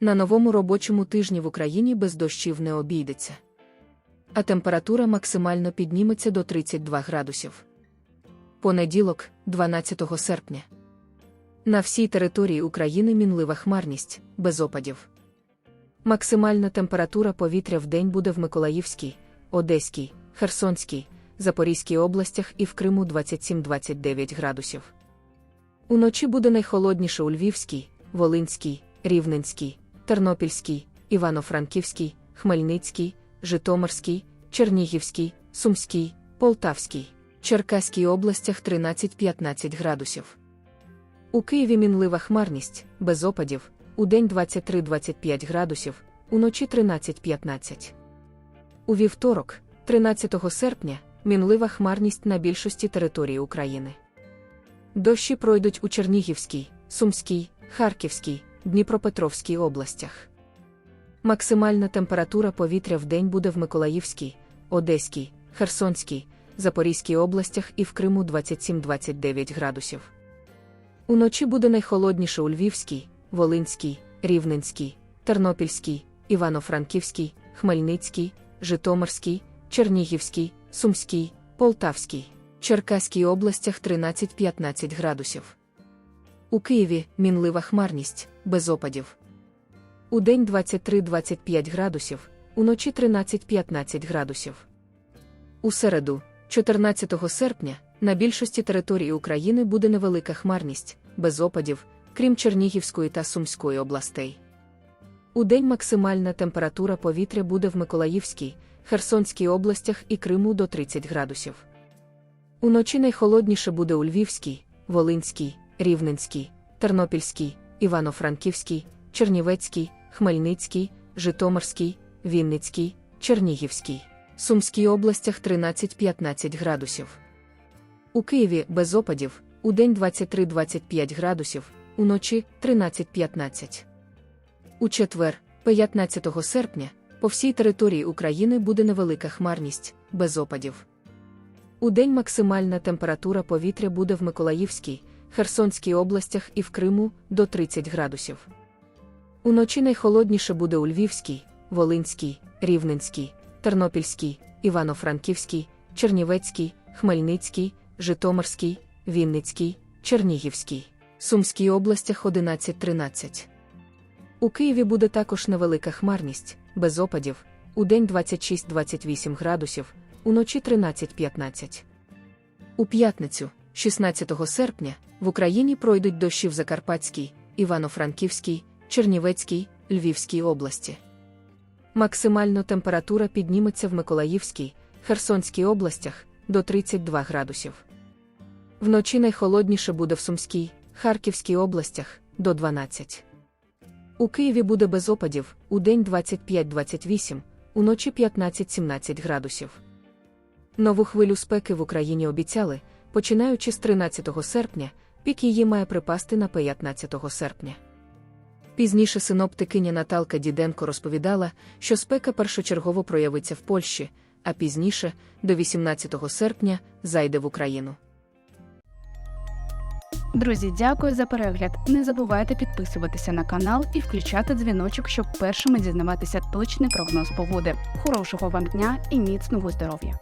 На новому робочому тижні в Україні без дощів не обійдеться. А температура максимально підніметься до 32 градусів. Понеділок, 12 серпня. На всій території України мінлива хмарність, без опадів. Максимальна температура повітря в день буде в Миколаївській, Одеській, Херсонській, Запорізькій областях і в Криму 27-29 градусів. Уночі буде найхолодніше у Львівській, Волинській, Рівненській, Тернопільській, Івано-Франківській, Хмельницькій, Житомирській, Чернігівській, Сумській, Полтавській, Черкаській областях 13-15 градусів. У Києві мінлива хмарність, без опадів, у день 23-25 градусів, уночі 13-15. У вівторок, 13 серпня, мінлива хмарність на більшості території України. Дощі пройдуть у Чернігівській, Сумській, Харківській, Дніпропетровській областях. Максимальна температура повітря в день буде в Миколаївській, Одеській, Херсонській, Запорізькій областях і в Криму 27-29 градусів. Уночі буде найхолодніше у Львівській, Волинській, Рівненській, Тернопільській, Івано-Франківській, Хмельницькій, Житомирській, Чернігівській, Сумській, Полтавській, Черкаській областях 13-15 градусів. У Києві мінлива хмарність, без опадів. У день 23-25 градусів, уночі 13-15 градусів. У середу, 14 серпня, на більшості території України буде невелика хмарність, без опадів, крім Чернігівської та Сумської областей. У день максимальна температура повітря буде в Миколаївській, Херсонській областях і Криму до 30 градусів. Уночі найхолодніше буде у Львівській, Волинській, Рівненській, Тернопільській, Івано-Франківській, Чернівецькій, Хмельницькій, Житомирській, Вінницькій, Чернігівській, Сумській областях 13-15 градусів. У Києві без опадів, у день 23-25 градусів, уночі 13-15. У четвер, 15 серпня, по всій території України буде невелика хмарність, без опадів. У день максимальна температура повітря буде в Миколаївській, Херсонській областях і в Криму до 30 градусів. Уночі найхолодніше буде у Львівській, Волинській, Рівненській, Тернопільській, Івано-Франківській, Чернівецькій, Хмельницькій, Житомирській, Вінницькій, Чернігівській, Сумській областях 11-13. У Києві буде також невелика хмарність, без опадів, у день 26-28 градусів, уночі 13-15. У п'ятницю, 16 серпня, в Україні пройдуть дощі в Закарпатській, Івано-Франківській, Чернівецькій, Львівській області. Максимально температура підніметься в Миколаївській, Херсонській областях до 32 градусів. Вночі найхолодніше буде в Сумській, Харківській областях до 12. У Києві буде без опадів, у день 25-28, уночі 15-17 градусів. Нову хвилю спеки в Україні обіцяли, починаючи з 13 серпня, пік її має припасти на 15 серпня. Пізніше синоптикиня Наталка Діденко розповідала, що спека першочергово проявиться в Польщі, а пізніше, до 18 серпня, зайде в Україну. Друзі, дякую за перегляд. Не забувайте підписуватися на канал і включати дзвіночок, щоб першими дізнаватися точний прогноз погоди. Хорошого вам дня і міцного здоров'я!